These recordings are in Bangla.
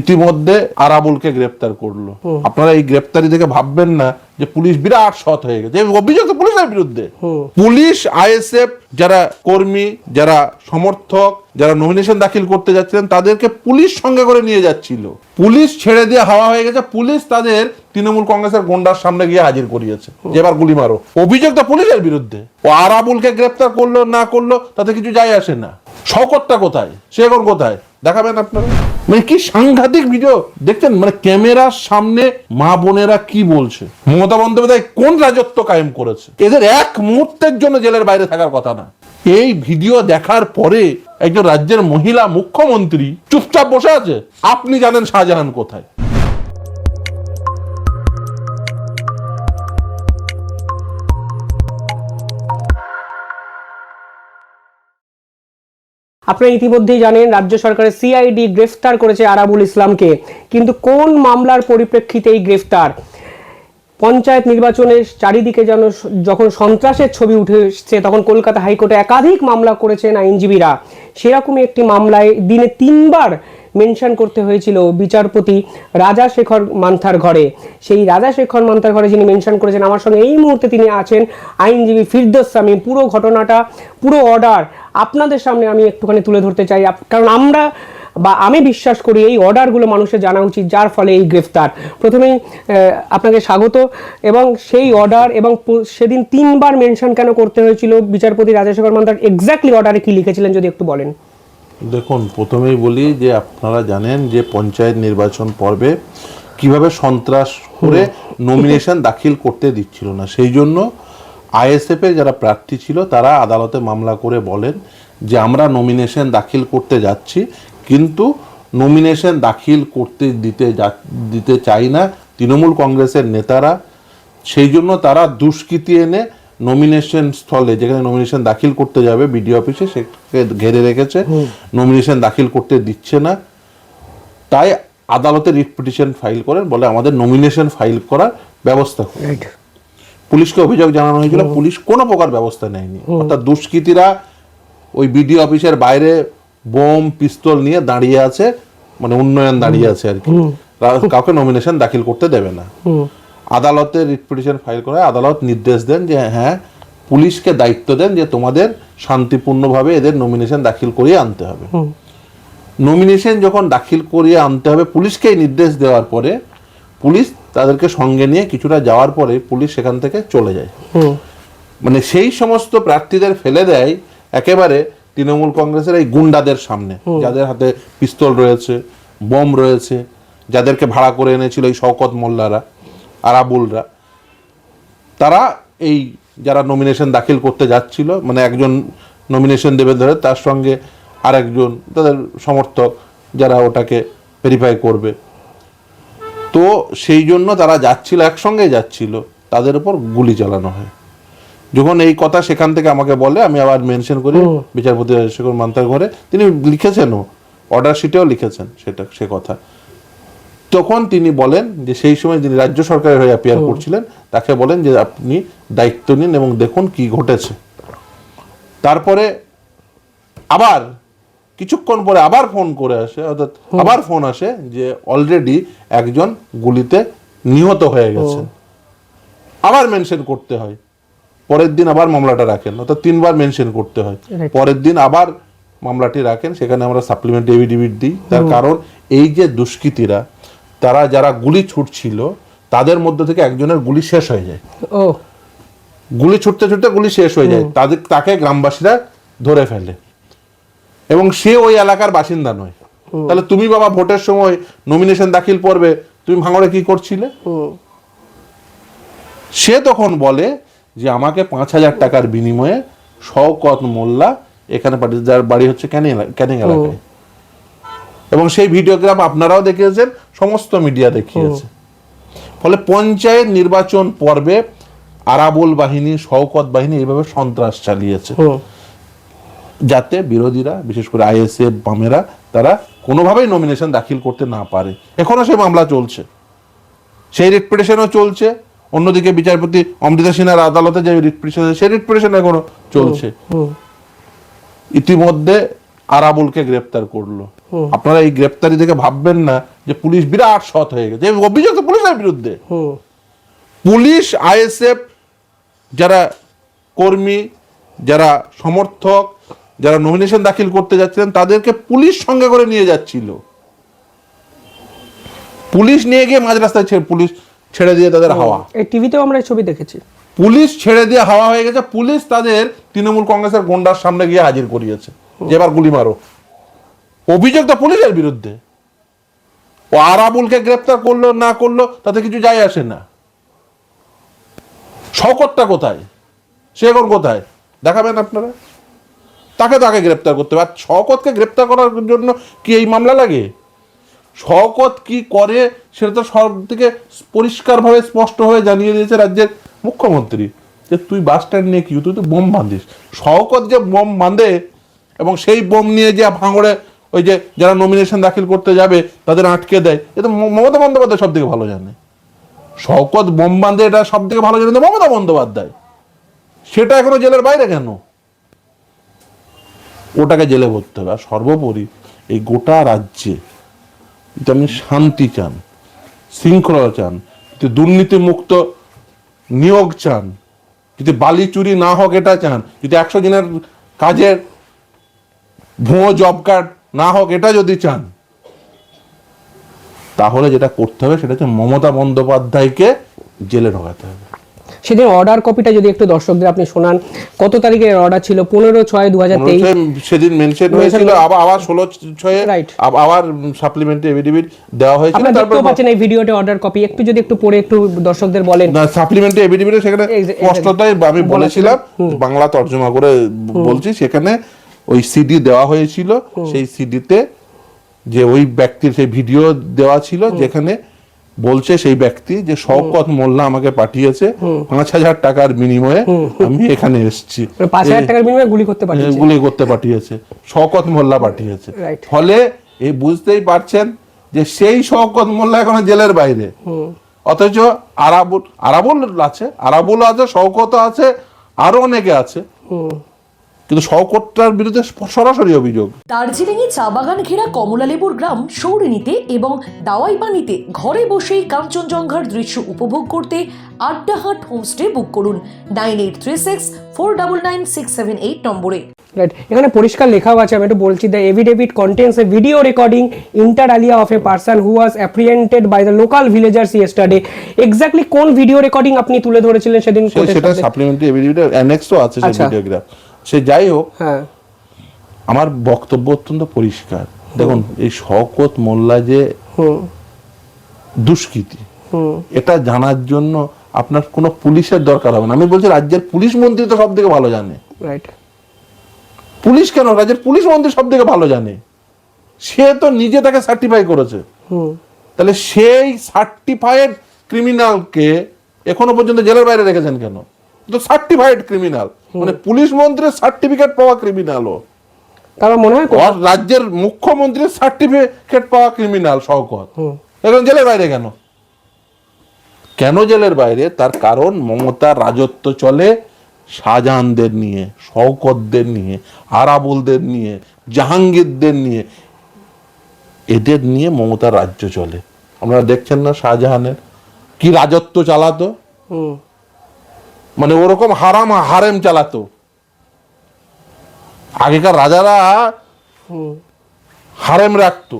ইতিমধ্যে আরাবুলকে গ্রেপ্তার করল। আপনারা এই গ্রেপ্তারি দেখে ভাববেন না যে পুলিশ বিরাট সৎ হয়ে গেছে। অভিযোগ তো পুলিশের বিরুদ্ধে। পুলিশ আইএসএফ যারা কর্মী যারা সমর্থক যারা নমিনেশন দাখিল করতে যাচ্ছিলেন তাদেরকে পুলিশ সঙ্গে করে নিয়ে যাচ্ছিল। পুলিশ ছেড়ে দিয়ে হাওয়া হয়ে গেছে। পুলিশ তাদের তৃণমূল কংগ্রেসের গন্ডার সামনে গিয়ে হাজির করিয়েছে। এবার গুলি মারো। অভিযোগ তো পুলিশের বিরুদ্ধে। ও আরাবুলকে গ্রেপ্তার করল না করল তাতে কিছু যায় আসে না। শকতটা কোথায়? সে এখন কোথায়? দেখাবেন আপনারা। মানে কি সাংঘাতিক ভিডিও। দেখছেন? মানে ক্যামেরার সামনে মা বোনেরা কি বলছে? মমতা বন্দ্যোপাধ্যায় কোন রাজত্ব কায়েম করেছে? এদের এক মুহূর্তের জন্য জেলের বাইরে থাকার কথা না। এই ভিডিও দেখার পরে একজন রাজ্যের মহিলা মুখ্যমন্ত্রী চুপচাপ বসে আছে। আপনি জানেন শাহজাহান কোথায়। আপনারা ইতিমধ্যেই জানেন, রাজ্য সরকারের সিআইডি গ্রেফতার করেছে আরাবুল ইসলামকে। কিন্তু কোন মামলার পরিপ্রেক্ষিতে এই গ্রেফতার? পঞ্চায়েত নির্বাচনের চারিদিকে যেন যখন সন্ত্রাসের ছবি উঠে এসছে তখন কলকাতা হাইকোর্টে একাধিক মামলা করেছেন আইনজীবীরা। সেরকমই একটি মামলায় দিনে তিনবার মেনশন করতে হয়েছিল বিচারপতি রাজা শেখর মান্থার ঘরে। সেই রাজা শেখর মান্থার ঘরে যিনি মেনশন করেছেন, আমার সঙ্গে এই মুহূর্তে তিনি আছেন আইনজীবী ফিরদোস সামি পুরো ঘটনাটা, পুরো অর্ডার আপনাদের সামনে আমি একটুখানি তুলে ধরতে চাই। কারণ আমরা বা আমি বিশ্বাস করি এই অর্ডারগুলো মানুষের জানা উচিত যার ফলে এই গ্রেফতার। প্রথমেই আপনাকে স্বাগত। এবং সেই অর্ডার এবং সেদিন তিনবার মেনশন কেন করতে হয়েছিল? বিচারপতি রাজেশেখর মান্তার এক্স্যাক্টলি অর্ডারে কি লিখেছিলেন যদি একটু বলেন। দেখুন প্রথমেই বলি যে আপনারা জানেন যে পঞ্চায়েত নির্বাচন পর্বে কীভাবে সন্ত্রাস করে নমিনেশন দাখিল করতে দিচ্ছিল না। সেই জন্য আইএসএফ এর যারা প্রার্থী ছিল তারা আদালতে মামলা করে বলেন যে আমরা নমিনেশন দাখিল করতে যাচ্ছি। কিন্তু নমিনেশন দাখিল করতে দিতে দিতে চাই না তৃণমূল কংগ্রেসের নেতারা। সেই জন্য তারা দুষ্কৃতি এনে নমিনেশন স্থলে যেখানে নমিনেশন দাখিল করতে যাবে বিডিও অফিসে সেটাকে ঘেরে রেখেছে। নমিনেশন দাখিল করতে দিচ্ছে না। তাই আদালতে রিট পিটিশন ফাইল করেন বলে আমাদের নমিনেশন ফাইল করার ব্যবস্থা পুলিশকে অভিযোগ জানানো হয়েছিল পুলিশ কোনো প্রকার ব্যবস্থা নেয়নি। অর্থাৎ দুষ্কৃতীরা ওই বিডিও অফিসের বাইরে বোম পিস্তল নিয়ে দাঁড়িয়ে আছে মানে উন্নয়ন দাঁড়িয়ে আছে আর কি। কাউকে নমিনেশন দাখিল করতে দেবে না। আদালতে রিট পিটিশন ফাইল করে আদালত নির্দেশ দেন যে হ্যাঁ পুলিশকে দায়িত্ব দেন যে তোমাদের শান্তিপূর্ণভাবে এদের নমিনেশন দাখিল করিয়ে আনতে হবে। নমিনেশন যখন দাখিল করিয়ে আনতে হবে পুলিশকেই নির্দেশ দেওয়ার পরে পুলিশ তাদেরকে সঙ্গে নিয়ে কিছুটা যাওয়ার পরে পুলিশ সেখান থেকে চলে যায়। মানে সেই সমস্ত প্রার্থীদের ফেলে দেয় একেবারে তৃণমূল কংগ্রেসের এই গুন্ডাদের সামনে যাদের হাতে পিস্তল রয়েছে বোম রয়েছে যাদেরকে ভাড়া করে এনেছিল এই শওকত মোল্লারা আরাবুলরা তারা এই যারা নমিনেশন দাখিল করতে যাচ্ছিল মানে একজন নমিনেশন দেবে ধরে তার সঙ্গে আরেকজন তাদের সমর্থক যারা ওটাকে ভেরিফাই করবে। তো সেই জন্য তারা যাচ্ছিল একসঙ্গে যাচ্ছিল তাদের উপর গুলি চালানো হয়। যখন এই কথা সেখান থেকে আমাকে বলে আমি আবার মেনশন করি বিচারপতি রাজশেখর মান্তার ঘরে। তিনি লিখেছেনও অর্ডার শিটেও লিখেছেন সেটা সে কথা। তখন তিনি বলেন যে সেই সময় যিনি রাজ্য সরকারের হয়ে অ্যাপিয়ার করছিলেন তাকে বলেন যে আপনি দায়িত্ব নিন এবং দেখুন কি ঘটেছে। তারপরে আবার কিছুক্ষণ পরে আবার ফোন করে আসে অর্থাৎ আবার ফোন আসে যে অলরেডি একজন গুলিতে নিহত হয়ে গেছেন। আবার মেনশন করতে হয়। পরের দিন আবার মামলাটা রাখেন অর্থাৎ তিনবার মেনশন করতে হয়। পরের দিন আবার মামলাটি রাখেন সেখানে আমরা সাপ্লিমেন্ট এভিডেভিট দিই। তার কারণ এই যে দুষ্কৃতীরা তারা যারা গুলি ছুটছিল তাদের মধ্যে থেকে একজনের গুলি শেষ হয়ে যায়। ও। গুলি ছুটতে ছুটতে গুলি শেষ হয়ে যায়। তাদের তাকে গ্রামবাসীরা ধরে ফেলে। এবং সে ওই এলাকার বাসিন্দা নয়। তাহলে তুমি বাবা ভোটের সময় নমিনেশন দাখিল পর্বে তুমি ভাঙড়ে কি করছিলে? সে তখন বলে যে আমাকে পাঁচ হাজার টাকার বিনিময়ে শওকত মোল্লা এখানে পাঠিয়ে যার বাড়ি হচ্ছে ক্যানিং ক্যানিং এলাকায়। এবং সেই ভিডিওগ্রাম আপনারাও দেখিয়েছেন সমস্ত মিডিয়া দেখিয়েছে। ফলে পঞ্চায়েত নির্বাচন পর্বে আরাবুল বাহিনী শওকত বাহিনী এইভাবে সন্ত্রাস চালিয়েছে। যাতে বিরোধীরা বিশেষ করে আইএসএফ বামেরা তারা কোনোভাবেই নমিনেশন দাখিল করতে না পারে। এখনও সেই মামলা চলছে। সেই রিট পিটিশনও চলছে। অন্যদিকে বিচারপতি অমৃতা সিনহার আদালতে যে রিট পিটিশন সেই রিট পিটিশন এখনও চলছে। ইতিমধ্যে আরাবুলকে গ্রেপ্তার করল। আপনারা এই গ্রেপ্তারি থেকে ভাববেন না যে পুলিশ বিরাট সৎ হয়ে গেছে। অভিযোগ তো পুলিশের বিরুদ্ধে। পুলিশ আইএসএফ যারা কর্মী যারা সমর্থক যারা নমিনেশন দাখিল করতে যাচ্ছিলেন তাদেরকে পুলিশ সঙ্গে করে নিয়ে যাচ্ছিল। পুলিশ নিয়ে গিয়ে মাঝ রাস্তায় ছেড়ে পুলিশ ছেড়ে দিয়ে তাদের হাওয়া। এই টিভিতেও আমরা এই ছবি দেখেছি। পুলিশ ছেড়ে দিয়ে হাওয়া হয়ে গেছে। পুলিশ তাদের তৃণমূল কংগ্রেসের গন্ডার সামনে গিয়ে হাজির করিয়েছে। যে এবার গুলি মারো। অভিযোগ তো পুলিশের বিরুদ্ধে। ও আরাবুলকে গ্রেপ্তার করল না করল তাতে কিছু যায় আসে না। শকতটা কোথায়? সে এখন কোথায়? দেখাবেন আপনারা? তাকে তাকে গ্রেপ্তার করতে হবে। আর শকতকে গ্রেপ্তার করার জন্য কি এই মামলা লাগে? শওকত কি করে সেটা তো সব থেকে পরিষ্কারভাবে স্পষ্ট হয়ে জানিয়ে দিয়েছে রাজ্যের মুখ্যমন্ত্রী যে তুই বাস স্ট্যান্ড নিয়ে কি তুই তো বোম বাঁধিস। শওকত যে বোম বাঁধে এবং সেই বোম নিয়ে যে ভাঙড়ে ওই যে যারা নমিনেশন দাখিল করতে যাবে তাদের আটকে দেয়, এ তো মমতা বন্দ্যোপাধ্যায় সব থেকে ভালো জানে। শওকত বোম বাঁধে এটা সব থেকে ভালো জানে মমতা বন্দ্যোপাধ্যায়। সেটা এখনও জেলের বাইরে কেন? ওটাকে জেলে ভরতে হবে। আর সর্বোপরি এই গোটা রাজ্যে আপনি শান্তি চান, শৃঙ্খলা চান দুর্নীতি মুক্ত নিয়োগ চান, যদি বালি চুরি না হোক এটা চান, যদি একশো দিনের কাজের ভুয়ো জব কার্ড না হোক এটা যদি চান, তাহলে যেটা করতে হবে সেটা হচ্ছে মমতা বন্দ্যোপাধ্যায়কে জেলে ঢোকাতে হবে। সেদিন অর্ডার কপিটা যদি একটু দর্শকদের আপনি শোনান কত তারিখের অর্ডার ছিল? পনেরো ছয় দু হাজার তেইশ। সেদিন মেনশন হয়েছিল আবার আবার ষোলো ছয়ে আবার সাপ্লিমেন্টারি এভিডেভিট দেওয়া হয়েছিল তারপর পাচ্ছেন এই ভিডিওতে অর্ডার কপি একটু যদি একটু পড়ে একটু দর্শকদের বলেন। না সাপ্লিমেন্টারি এভিডেভিটে সেখানে স্পষ্টতাই আমি বলেছিলাম বাংলা তর্জমা করে বলছি সেখানে ওই সিডি দেওয়া হয়েছিল সেই সিডিতে যে ওই ব্যক্তির সেই ভিডিও দেওয়া ছিল যেখানে বলছে সেই ব্যক্তি যে শওকত মোল্লা আমাকে পাঠিয়েছে পাঁচ হাজার টাকার বিনিময়ে আমি এখানে এসেছি। মানে পাঁচ হাজার টাকার বিনিময়ে গুলি করতে পারি গুলি করতে পাঠিয়েছে। শওকত মোল্লা পাঠিয়েছে। ফলে এই বুঝতেই পারছেন যে সেই শওকত মোল্লা এখন জেলের বাইরে। অথচ আরাবুল আরাবুল আছে আরাবুল আছে শওকত আছে আরও অনেকে আছে। কিন্তু শওকতটার বিরুদ্ধে সরাসরি অভিযোগ। দার্জিলিংয়ে চা বাগান ঘেরা কমলালেবুর গ্রাম সৌরিনীতে এবং দাওয়াই পানিতে ঘরে বসেই কাঞ্চনজঙ্ঘার দৃশ্য উপভোগ করতে আড্ডা আড্ডাহাট হোমস্টে বুক করুন nine eight three six four double nine six seven eight নম্বরে। রাইট এখানে পরিষ্কার লেখাও আছে আমি একটু বলছি the affidavit contains a video recording inter alia of a person who was apprehended by the local villagers yesterday exactly কোন ভিডিও রেকর্ডিং আপনি তুলে ধরেছিলেন সেদিন সেটা সাপ্লিমেন্টারি এভিডেভিটের অ্যানেক্সও আছে সেই আচ্ছা। ভিডিওগ্রাফ সে যাই হোক হ্যাঁ। আমার বক্তব্য অত্যন্ত পরিষ্কার। দেখুন এই শওকত মোল্লা যে দুষ্কৃতি এটা জানার জন্য আপনার কোনো পুলিশের দরকার হবে না। আমি বলছি রাজ্যের পুলিশ মন্ত্রী তো সব থেকে ভালো জানে। রাইট পুলিশ কেন? রাজ্যের পুলিশ মন্ত্রী সব থেকে ভালো জানে। সে তো নিজে তাকে সার্টিফাই করেছে। তাহলে সেই সার্টিফাইড ক্রিমিনালকে এখনও পর্যন্ত জেলের বাইরে রেখেছেন কেন? সার্টিফাইড ক্রিমিনাল মানে পুলিশ মন্ত্রীর সার্টিফিকেট পাওয়া ক্রিমিনালও তারপর মনে হয় রাজ্যের মুখ্যমন্ত্রীর সার্টিফিকেট পাওয়া ক্রিমিনাল শওকত। এখন জেলের বাইরে কেন? কেন জেলের বাইরে? তার কারণ মমতার রাজত্ব চলে শাহজাহানদের নিয়ে শওকতদের নিয়ে আরাবুলদের নিয়ে জাহাঙ্গীরদের নিয়ে। এদের নিয়ে মমতার রাজ্য চলে। আপনারা দেখছেন না শাহজাহানের? কি রাজত্ব চালাতো? মানে ওরকম হারাম হারেম চালাতো। আগেকার রাজারা হারেম রাখতো।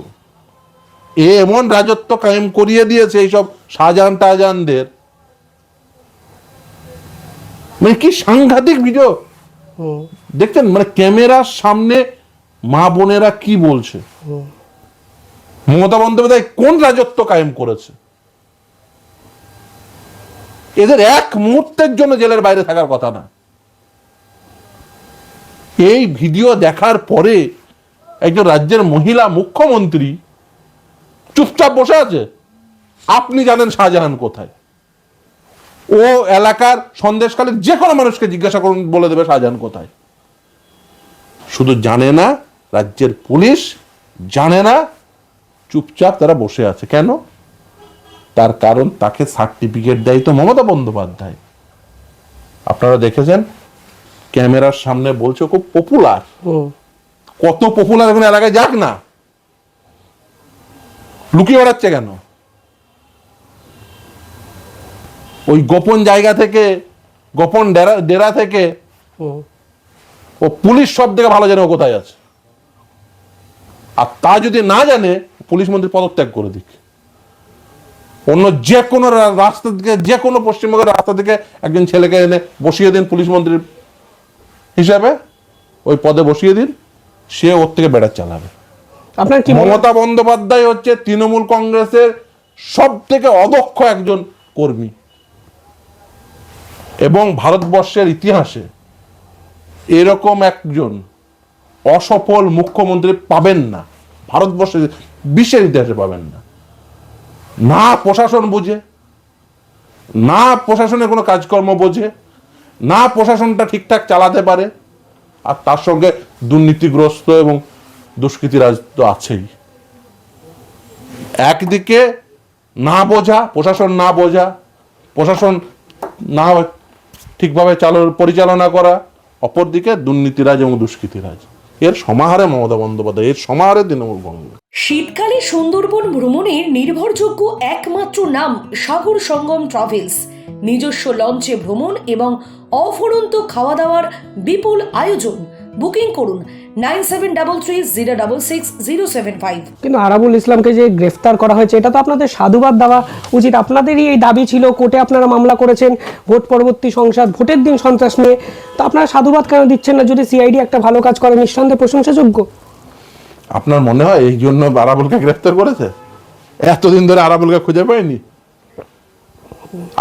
এ এমন রাজত্ব কায়েম করিয়ে দিয়েছে এইসব শাহজাহান টাহজাহানদের। মানে কি সাংঘাতিক ভিডিও। দেখছেন? মানে ক্যামেরার সামনে মা বোনেরা কি বলছে? মমতা বন্দ্যোপাধ্যায় কোন রাজত্ব কায়েম করেছে? এদের এক মুহূর্তের জন্য জেলের বাইরে থাকার কথা না। এই ভিডিও দেখার পরে একজন রাজ্যের মহিলা মুখ্যমন্ত্রী চুপচাপ বসে আছে। আপনি জানেন শাহজাহান কোথায়। ও এলাকার সন্দেশকালের যে কোনো মানুষকে জিজ্ঞাসা করুন, বলে দেবে শাহজাহান কোথায়। শুধু জানে না, রাজ্যের পুলিশ জানে না, চুপচাপ তারা বসে আছে। কেন? তার কারণ তাকে সার্টিফিকেট দেয় তো মমতা বন্দ্যোপাধ্যায়। আপনারা দেখেছেন? ক্যামেরার সামনে বলছে খুব পপুলার কত পপুলার এখন এলাকায় যাক না। লুকিয়ে বেড়াচ্ছে কেন? ওই গোপন জায়গা থেকে গোপন ডেরা ডেরা থেকে ও পুলিশ সব থেকে ভালো জানে ও কোথায় আছে। আর তা যদি না জানে পুলিশ মন্ত্রী পদত্যাগ করে দিক। অন্য যে কোনো রাস্তা থেকে যে কোনো পশ্চিমবঙ্গের রাস্তা থেকে একজন ছেলেকে এনে বসিয়ে দিন পুলিশ মন্ত্রীর হিসাবে। ওই পদে বসিয়ে দিন সে ওর থেকে বেড়া চালাবে। আপনার কি মমতা বন্দ্যোপাধ্যায় হচ্ছে তৃণমূল কংগ্রেসের সব থেকে অদক্ষ একজন কর্মী। এবং ভারতবর্ষের ইতিহাসে এরকম একজন অসফল মুখ্যমন্ত্রী পাবেন না। ভারতবর্ষের বিশ্বের ইতিহাসে পাবেন না। না প্রশাসন বোঝে, না প্রশাসনের কোনো কাজকর্ম বোঝে, না প্রশাসনটা ঠিকঠাক চালাতে পারে, আর তার সঙ্গে দুর্নীতিগ্রস্ত এবং দুষ্কৃতিরাজ তো আছেই। একদিকে না বোঝা, প্রশাসন না বোঝা, প্রশাসন না ঠিকভাবে চাল, পরিচালনা করা, অপরদিকে দুর্নীতিরাজ এবং দুষ্কৃতিরাজ। এর সমাহারে মমতা বন্দ্যোপাধ্যায়, এর সমাহারে তৃণমূল কংগ্রেস। শীতকালে সুন্দরবন ভ্রমণের নির্ভরযোগ্য একমাত্র নাম সাগর সঙ্গম ট্রাভেলস। নিজস্ব লঞ্চে ভ্রমণ এবং অফুরন্ত খাওয়া দাওয়ার বিপুল আয়োজন। বুকিং করুন nine seven double three zero double six zero seven five. কিন্তু আরাবুল ইসলামকে যে গ্রেফতার করা হয়েছে এটা তো আপনাদের সাধুবাদ দেওয়া উচিত। আপনাদেরই এই দাবি ছিল কোর্টে আপনারা মামলা করেছেন ভোট পরবর্তী সংসদ ভোটের দিন সন্ত্রাস নিয়ে। তো আপনারা সাধুবাদ কেন দিচ্ছেন না যদি সিআইডি একটা ভালো কাজ করে নিঃসন্দেহে প্রশংসাযোগ্য? আপনার মনে হয় এই জন্য আরাবুলকে গ্রেফতার করেছে? এতদিন ধরে আরাবুলকে খুঁজে পায়নি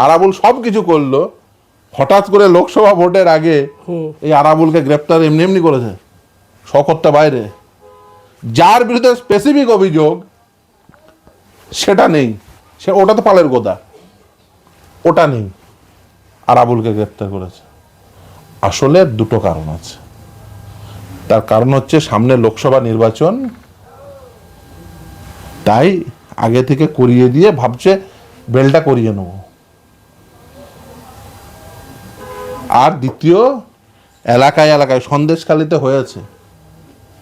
আরাবুল সব কিছু করল। হঠাৎ করে লোকসভা ভোটের আগে এই আরাবুলকে গ্রেপ্তার এমনি এমনি করেছে। শকতটা বাইরে। যার বিরুদ্ধে স্পেসিফিক অভিযোগ সেটা নেই। সে ওটা তো পালের গোদা। ওটা নেই। আরাবুলকে গ্রেপ্তার করেছে। আসলে দুটো কারণ আছে। তার কারণ হচ্ছে সামনে লোকসভা নির্বাচন তাই আগে থেকে করিয়ে দিয়ে ভাবছে বেলটা করিয়ে নেব। আর দ্বিতীয়, এলাকায় এলাকায় সন্দেশখালিতে হয়েছে।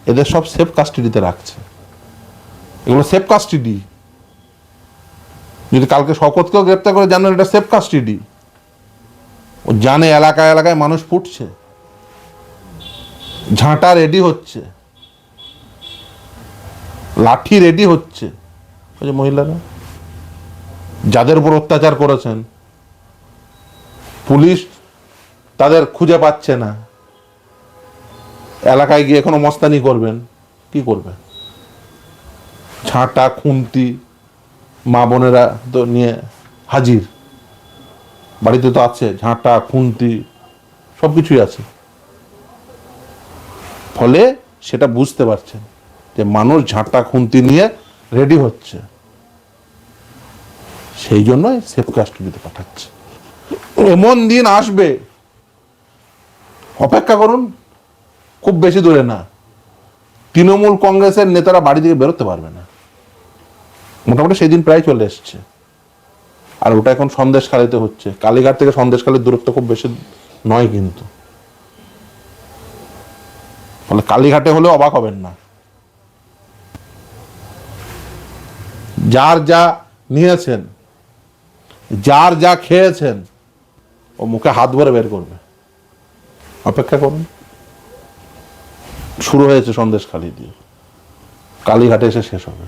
এদের সব সেফ কাস্টাডিতে রাখছে। এগুলো সেফ কাস্টাডি যদি কালকে শকতকেও গ্রেপ্তার করে জানেন এটা সেফ কাস্টাডি ও জানে এলাকায় এলাকায় মানুষ ফুটছে ঝাঁটা রেডি হচ্ছে। লাঠি রেডি হচ্ছে। ওই যে মহিলারা, যাদের উপর অত্যাচার করেছেন। পুলিশ তাদের খুঁজে পাচ্ছে না। এলাকায় গিয়ে এখনও মস্তানি করবেন, কি করবেন? ঝাঁটা, খুন্তি, মা বোনেরা তো নিয়ে হাজির। বাড়িতে তো আছে, ঝাঁটা, খুন্তি সব কিছুই আছে। ফলে সেটা বুঝতে পারছেন যে মানুষ ঝাঁটা, খুন্তি নিয়ে রেডি হচ্ছে। সেই জন্যই সেফ কাস্টডিতে পাঠাচ্ছে। এমন দিন আসবে অপেক্ষা করুন, খুব বেশি দূরে না। তৃণমূল কংগ্রেসের নেতারা বাড়ি থেকে বেরোতে পারবে না। মোটামুটি সেই দিন প্রায় চলে এসছে। আর ওটা এখন সন্দেশখালিতে হচ্ছে। কালীঘাট থেকে সন্দেশখালির দূরত্ব খুব বেশি নয় কিন্তু। ফলে কালীঘাটে হলেও অবাক হবেন না। যার যা নিয়েছেন, যার যা খেয়েছেন, ও মুখে হাত ভরে বের করবে। অপেক্ষা করুন। শুরু হয়েছে সন্দেশ খালি দিয়ে। কালীঘাটে এসে শেষ হবে।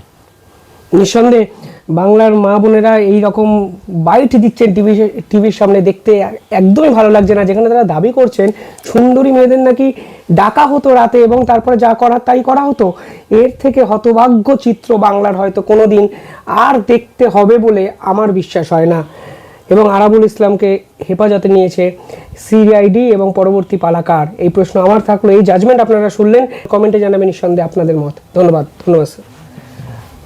নিঃসন্দেহে বাংলার মা বোনেরা এই রকম বাইট দিচ্ছেন টিভি টিভির সামনে দেখতে, একদমই ভালো লাগছে না। যেখানে তারা দাবি করছেন, সুন্দরী মেয়েদের নাকি ডাকা হতো রাতে এবং তারপরে যা করার তাই করা হতো। এর থেকে হতভাগ্য চিত্র বাংলার হয়তো কোনো দিন আর দেখতে হবে বলে আমার বিশ্বাস হয় না। এবং আরাবুল ইসলামকে হেফাজতে নিয়েছে সিআইডি এবং পরবর্তী পালাকার। এই প্রশ্ন আমার থাকল, এই জাজমেন্ট আপনারা শুনলেন, কমেন্টে জানাবেন নিঃসন্দেহে আপনাদের মত। ধন্যবাদ ধন্যবাদ স্যার